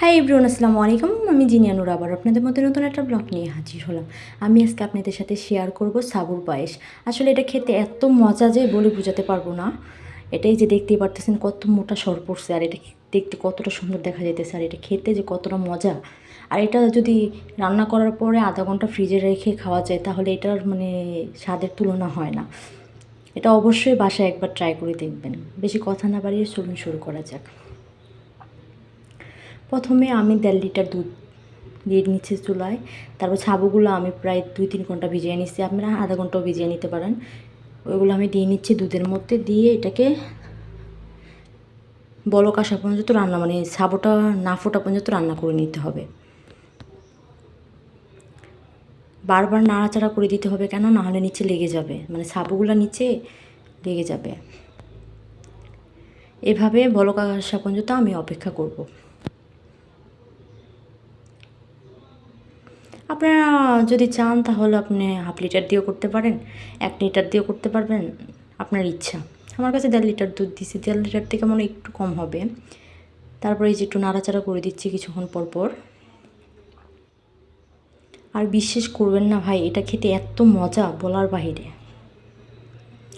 High ইব্রুন আসসালামু আলাইকুম। আমি জিনিয়ানুর আবার আপনাদের মধ্যে নতুন একটা ব্লগ নিয়ে হাজির হলাম। আমি আজকে আপনাদের সাথে শেয়ার করব সাবুর পায়েস। আসলে এটা খেতে এত মজা যে বলে বোঝাতে পারব না। এটাই যে দেখতেই পারতেছেন কত মোটা সর পড়ছে আর এটা দেখতে কতটা সুন্দর দেখা যেতেছে আর এটা খেতে যে কতটা মজা। আর এটা যদি রান্না করার পরে আধা ঘণ্টা ফ্রিজে রেখে খাওয়া যায় তাহলে এটার মানে স্বাদের তুলনা হয় না। এটা অবশ্যই বাসায় একবার ট্রাই করে দেখবেন। বেশি কথা না বাড়িয়ে চলুন শুরু করা যাক। প্রথমে আমি দেড় লিটার দুধ দিয়ে নিচ্ছি চুলায়। তারপর ছাবুগুলো আমি প্রায় দুই তিন ঘণ্টা ভিজিয়ে নিচ্ছি। আপনারা আধা ঘন্টাও ভিজিয়ে নিতে পারেন। ওইগুলো আমি দিয়ে নিচ্ছি দুধের মধ্যে দিয়ে এটাকে বলক আসা পর্যন্ত রান্না মানে সাবোটা না ফোটা পর্যন্ত রান্না করে নিতে হবে। বারবার নাড়াচাড়া করে দিতে হবে কেন? না হলে নিচে লেগে যাবে। মানে সাবুগুলো নিচে লেগে যাবে। এভাবে বলক আসা পর্যন্ত আমি অপেক্ষা করব। আপনারা যদি চান তাহলে আপনি হাফ লিটার দিয়েও করতে পারেন, এক লিটার দিয়েও করতে পারবেন, আপনার ইচ্ছা। আমার কাছে দেড় লিটার দুধ দিছি, দেড় লিটার থেকে মনে একটু কম হবে। তারপরে এই যে একটু নাড়াচাড়া করে দিচ্ছি কিছুক্ষণ পর পর। আর বিশ্বাস করবেন না ভাই, এটা খেতে এত মজা বলার বাহিরে।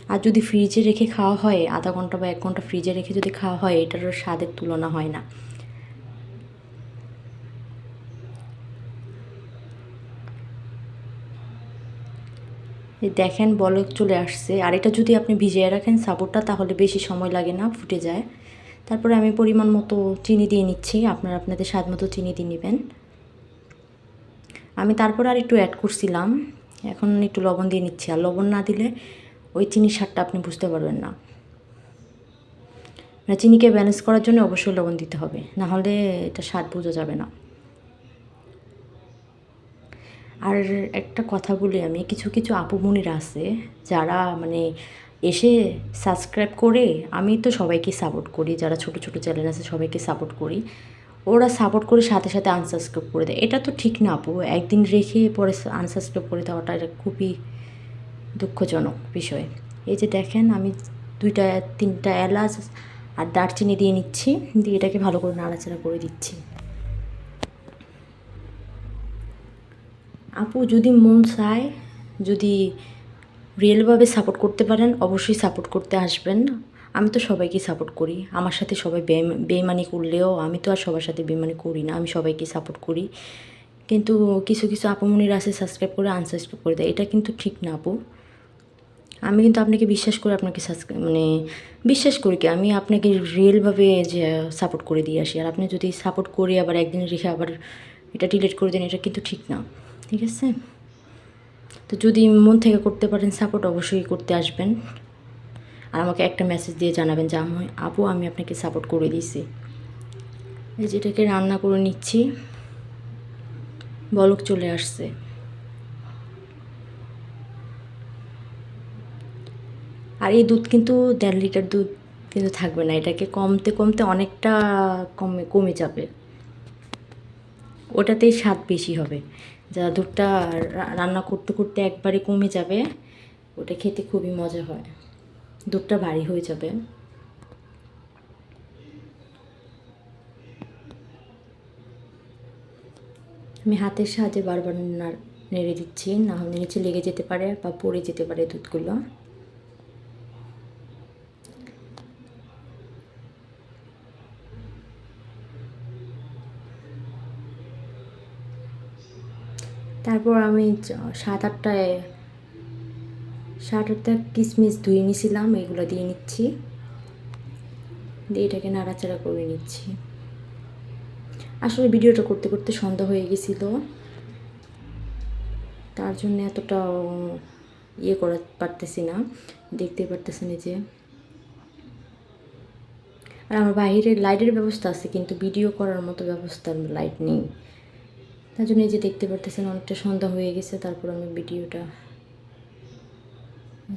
আর যদি ফ্রিজে রেখে খাওয়া হয়, আধা ঘণ্টা বা এক ঘণ্টা ফ্রিজে রেখে যদি খাওয়া হয়, এটারও স্বাদের তুলনা হয় না। দেখেন বলক চলে আসছে। আর এটা যদি আপনি ভিজিয়ে রাখেন সাবুরটা, তাহলে বেশি সময় লাগে না, ফুটে যায়। তারপরে আমি পরিমাণ মতো চিনি দিয়ে নিচ্ছি। আপনারা আপনাদের স্বাদ মতো চিনি দিয়ে নেবেন। আমি তারপর আর একটু অ্যাড করছিলাম। এখন একটু লবণ দিয়ে নিচ্ছি। আর লবণ না দিলে ওই চিনির স্বাদটা আপনি বুঝতে পারবেন না। মানে চিনিকে ব্যালেন্স করার জন্য অবশ্যই লবণ দিতে হবে। না হলে এটা স্বাদ বোঝা যাবে না। আর একটা কথা বলি আমি, কিছু কিছু আপুমনিরা আছে যারা মানে এসে সাবস্ক্রাইব করে আমি তো সবাইকে সাপোর্ট করি, যারা ছোট ছোট চ্যানেল আছে সবাইকে সাপোর্ট করি। ওরা সাপোর্ট করে সাথে সাথে আনসাবস্ক্রাইব করে দেয়। এটা তো ঠিক না আপু, একদিন রেখে পরে আনসাবস্ক্রাইব করে দেওয়াটা এটা খুবই দুঃখজনক বিষয়। এই যে দেখেন আমি দুইটা, তিনটা এলাচ আর দারচিনি দিয়ে নিচ্ছি, দিয়ে এটাকে ভালো করে নাড়াচাড়া করে দিচ্ছি। আপু, যদি মন চায়, যদি রিয়েলভাবে সাপোর্ট করতে পারেন, অবশ্যই সাপোর্ট করতে আসবেন। আমি তো সবাইকে সাপোর্ট করি। আমার সাথে সবাই বেমানি করলেও আমি তো আর সবার সাথে বেমানি করি না, আমি সবাইকে সাপোর্ট করি। কিন্তু কিছু কিছু আপুমনির আছে সাবস্ক্রাইব করে আনসাবস্ক্রাইব করে দেয়। এটা কিন্তু ঠিক না, আপু। আমি কিন্তু আপনাকে বিশ্বাস করে আপনাকে সাবস্ক্রাইব মানে বিশ্বাস করি কি, আমি আপনাকে রিয়েলভাবে যে সাপোর্ট করে দিয়ে আসি। আর আপনি যদি সাপোর্ট করে আবার একদিন রেখে আবার এটা ডিলিট করে দেন, এটা কিন্তু ঠিক না। ঠিক আছে? তো যদি মন থেকে করতে পারেন সাপোর্ট অবশ্যই করতে আসবেন। আর আমাকে একটা মেসেজ দিয়ে জানাবেন যে আমি আপু, আমি আপনাকে সাপোর্ট করে দিয়েছি। এই যেটাকে রান্না করে নিচ্ছি। বলক চলে আসছে। আর এই দুধ কিন্তু দেড় লিটার দুধ কিন্তু থাকবে না। এটাকে কমতে কমতে অনেকটা কমে কমে যাবে। ওটাতেই স্বাদ বেশি হবে। যা দুধটা রান্না করতে করতে একবারে কমে যাবে, ওটা খেতে খুবই মজা হয়। দুধটা ভারী হয়ে যাবে। আমি হাতের সাহায্যে বারবার নেড়ে দিচ্ছি, না হলে নিচে লেগে যেতে পারে বা পড়ে যেতে পারে দুধগুলো। তারপর আমি সাত আটটায়, সাত আটটা কিশমিশ ধুয়ে নিয়েছিলাম এগুলো দিয়ে নিচ্ছি। দিয়ে এটাকে নাড়াচাড়া করে নিচ্ছি। আসলে ভিডিওটা করতে করতে সন্ধ্যা হয়ে গেছিল। তার জন্য এতটা ইয়ে করা পারতেছি না, দেখতে পারতেছেন যে। আর আমার বাইরে লাইটের ব্যবস্থা আছে, কিন্তু ভিডিও করার মতো ব্যবস্থা লাইট নেই। তার জন্য এই যে দেখতে পারতেছেন অনেকটা সন্ধ্যা হয়ে গেছে, তারপর আমি ভিডিওটা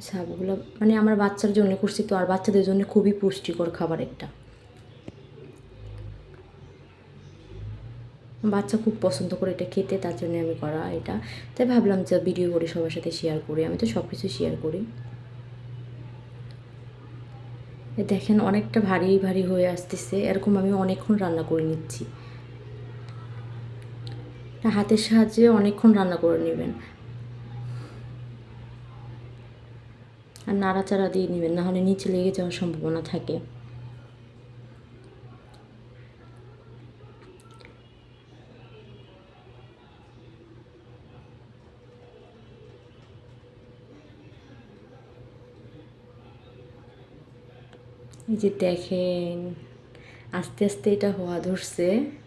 সাপগুলো মানে আমার বাচ্চার জন্য করছি তো, আর বাচ্চাদের জন্য খুবই পুষ্টিকর খাবার একটা। বাচ্চা খুব পছন্দ করে এটা খেতে, তার জন্য আমি করা এটা। তাই ভাবলাম যে ভিডিও করে সবার সাথে শেয়ার করি, আমি তো সব কিছু শেয়ার করি দেখেন অনেকটা ভারী ভারী হয়ে আসতেছে, এরকম আমি অনেকক্ষণ রান্না করে নিচ্ছি। হাতের সাহায্যে অনেকক্ষণ রান্না করে নেবেন। আর নাড়াচাড়া দিয়ে নেবেন নাহলে নিচে লেগে যাওয়ার সম্ভাবনা থাকে। এই যে দেখেন, আস্তে আস্তে এটা হওয়া ধরছে।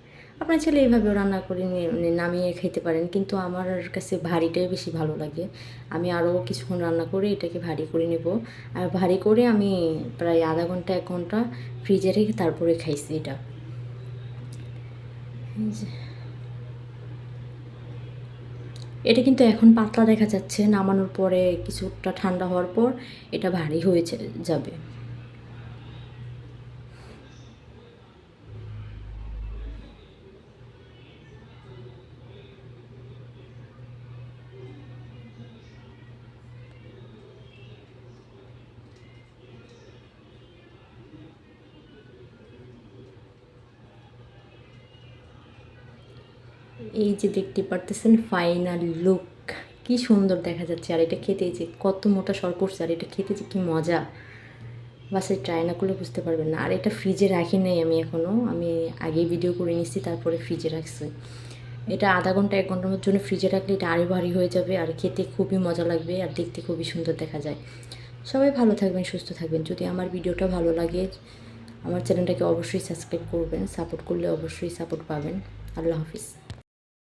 আপনার ছেলে এইভাবেও রান্না করে নামিয়ে খেতে পারেন, কিন্তু আমার কাছে ভারীটাই বেশি ভালো লাগে। আমি আরও কিছুক্ষণ রান্না করে এটাকে ভারী করে নেব। আর ভারী করে আমি প্রায় আধা ঘণ্টা, এক ঘণ্টা ফ্রিজে রেখে তারপরে খাইছি এটা। এটা কিন্তু এখন পাতলা দেখা যাচ্ছে, নামানোর পরে কিছুটা ঠান্ডা হওয়ার পর এটা ভারী হয়ে যা- যাবে। এই যে দেখতে পারতেছেন ফাইনাল লুক কি সুন্দর দেখা যাচ্ছে। আর এটা খেতে যে কত মোটা সর পড়ছে আর এটা খেতে যে কি মজা। বাসায় ট্রাই না করলে বুঝতে পারবেন না। আর এটা ফ্রিজে রাখি নাই আমি এখনও আমি আগেই ভিডিও করে নিচ্ছি তারপরে ফ্রিজে রাখছি। এটা আধা ঘণ্টা, এক ঘণ্টার জন্য ফ্রিজে রাখলে এটা আরও ভারী হয়ে যাবে, আর খেতে খুবই মজা লাগবে, আর দেখতে খুবই সুন্দর দেখা যায়। সবাই ভালো থাকবেন, সুস্থ থাকবেন। যদি আমার ভিডিওটা ভালো লাগে, আমার চ্যানেলটাকে অবশ্যই সাবস্ক্রাইব করবেন। সাপোর্ট করলে অবশ্যই সাপোর্ট পাবেন। আল্লাহ হাফিজ।